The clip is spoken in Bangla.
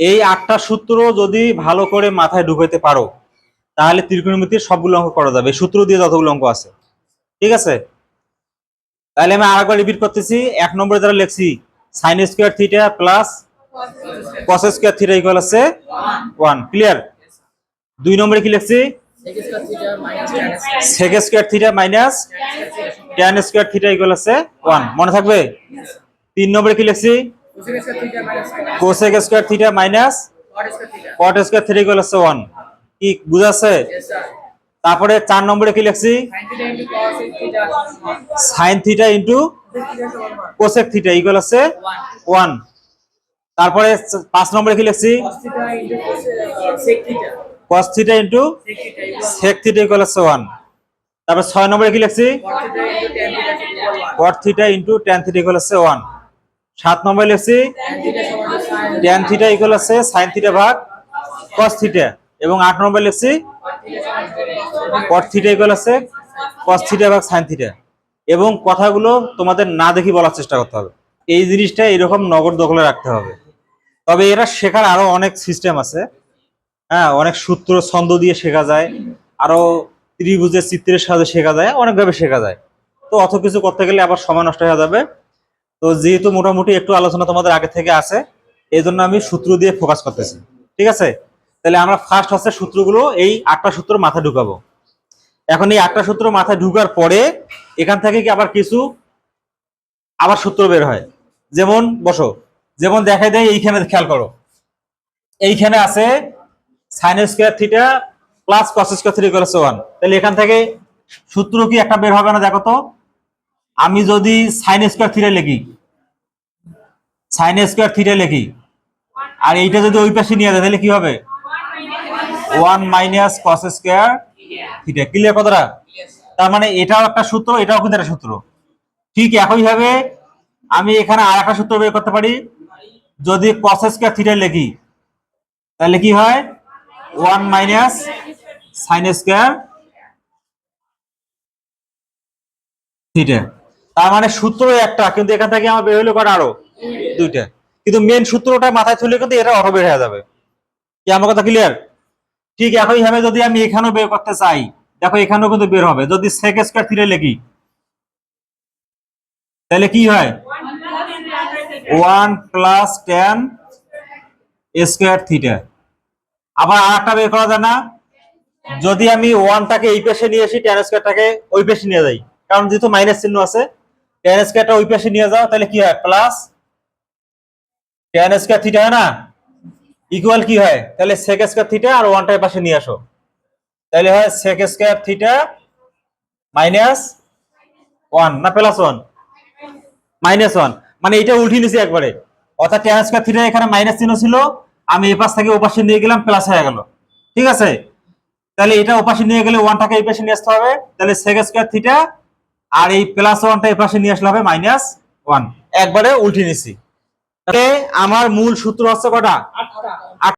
এই আটটা সূত্র যদি ভালো করে মাথায় ঢুকাইতে পারো, তাহলে ত্রিকোণমিতির সবগুলো অঙ্ক করা যাবে। সূত্র দিয়ে যতগুলো অঙ্ক আছে। ঠিক আছে? তাহলে আমি আর একবার রিপিট করতেছি। এক নম্বরে যারা লিখছি sine square theta plus cos square theta equal আছে ওয়ান ক্লিয়ার দুই নম্বরে কি লিখছি? Sec square theta minus tan square theta equal আছে ওয়ান মনে থাকবে? তিন নম্বরে কি লিখছি? Cosec square theta minus cot square theta equal আছে ওয়ান কি বুঝাচ্ছে? তারপরে চার নম্বরে কি লিখছি? Sine theta into cosec theta equal আছে ওয়ান তারপরে পাঁচ নম্বরে কি লিখছি? Cos theta into sec theta equal আছে ওয়ান তারপর ছয় নম্বরে কি লিখছি? Cot theta into tan theta equal আছে ওয়ান সাত নম্বরে লিখছি ট্যান থিটা ইকুয়াল আছে সাইন থিটা ভাগ কস থিটা এবং আট নম্বরে লিখছি কট থিটা ইকুয়াল আছে কস থিটা ভাগ সাইন থিটা এবং কথাগুলো তোমাদের না দেখি বলার চেষ্টা করতে হবে। এই জিনিসটা এরকম নগদ দখলে রাখতে হবে। তবে এরা শেখার আরও অনেক সিস্টেম আছে। হ্যাঁ অনেক সূত্র, ছন্দ দিয়ে শেখা যায়। আরও ত্রিভুজের চিত্রের সাথে শেখা যায়, অনেকভাবে শেখা যায়। তো অত কিছু করতে গেলে আবার সময় নষ্ট হয়ে যাবে। তো যেহেতু মোটামুটি একটু আলোচনা তোমাদের আগে থেকে আছে এই জন্য আমি সূত্র দিয়ে ফোকাস করতেছি। ঠিক আছে? তাহলে আমরা ফার্স্ট হচ্ছে সূত্রগুলো, এই আটটা সূত্র মাথায় ঢুকাবো। এখন এই আটটা সূত্র মাথায় ঢুকার পরে এখান থেকে কি আবার কিছু আবার সূত্র বের হয়? যেমন, বসো। যেমন দেখাই দেয়, এইখানে খেয়াল করো। এইখানে আছে sine square theta plus cos square three করেছে ওয়ান তাহলে এখান থেকে সূত্র কি একটা বের হবে না, দেখো তো। আমি যদি সাইন স্কোয়ার থিটা লিখি সাইন স্কোয়ার থিটা লিখি, আর এইটা যদি ওই পাশে নিয়ে যায়, তাহলে কি হবে? One minus cos square theta clear কথাটা? তার মানে এটাও একটা সূত্র, এটাও কিন্তু একটা সূত্র। ঠিক একইভাবে আমি এখানে আর একটা সূত্র বের করতে পারি। যদি কস স্কোয়ার থিটা লিখি, তাহলে কি হয়? One minus sine square theta তার মানে সূত্র একটা, কিন্তু এখান থেকে আমার বের হইল কটা আরও দুইটা। কিন্তু মেন সূত্রটা মাথায় তুলে কিন্তু এটা অটো বের হয়ে যাবে। কি, আমার কথা ক্লিয়ার ঠিক একইভাবে যদি আমি এখানেও বের করতে চাই, দেখো এখানেও কিন্তু বের হবে। যদি সেক স্কোয়ার থিটা লিখি, তাহলে কি হয়? One plus tan square theta আবার আর একটা বের করা যায় না। যদি আমি ওয়ানটাকে এই পেশে নিয়ে আসি টেন স্কোয়ারটাকে ওই পেশে নিয়ে যাই, কারণ যেহেতু মাইনাস চিহ্ন আছে টেন স্কোয়ারটা ওই পাশে নিয়ে যাও, তাহলে কি হয়? প্লাস টেন স্কোয়ার থিটা হয় না? ইকুয়াল কি হয়? তাহলে সেক স্কোয়ার থিটা আর ওয়ানটা এই পাশে নিয়ে আসো। তাহলে হয় sec square theta minus one না প্লাস ওয়ান মাইনাস ওয়ান মানে এটা উল্টে নিছি একবারে। অর্থাৎ টেন স্কোয়ার থিটা এখানে মাইনাস চিহ্ন ছিল, আমি এ পাশ থেকে ও পাশে নিয়ে গেলাম প্লাস হয়ে গেল। ঠিক আছে? তাহলে এটা ও পাশে নিয়ে গেলে ওয়ানটাকে এই পাশে নিয়ে আসতে হবে। তাহলে সেক স্কোয়ার থিটা আর এই প্লাস ওয়ানটা এই পাশে নিয়ে আসলে হবে মাইনাস ওয়ান একবারে উল্টে নিছি। আমার মূল সূত্র হচ্ছে কটা?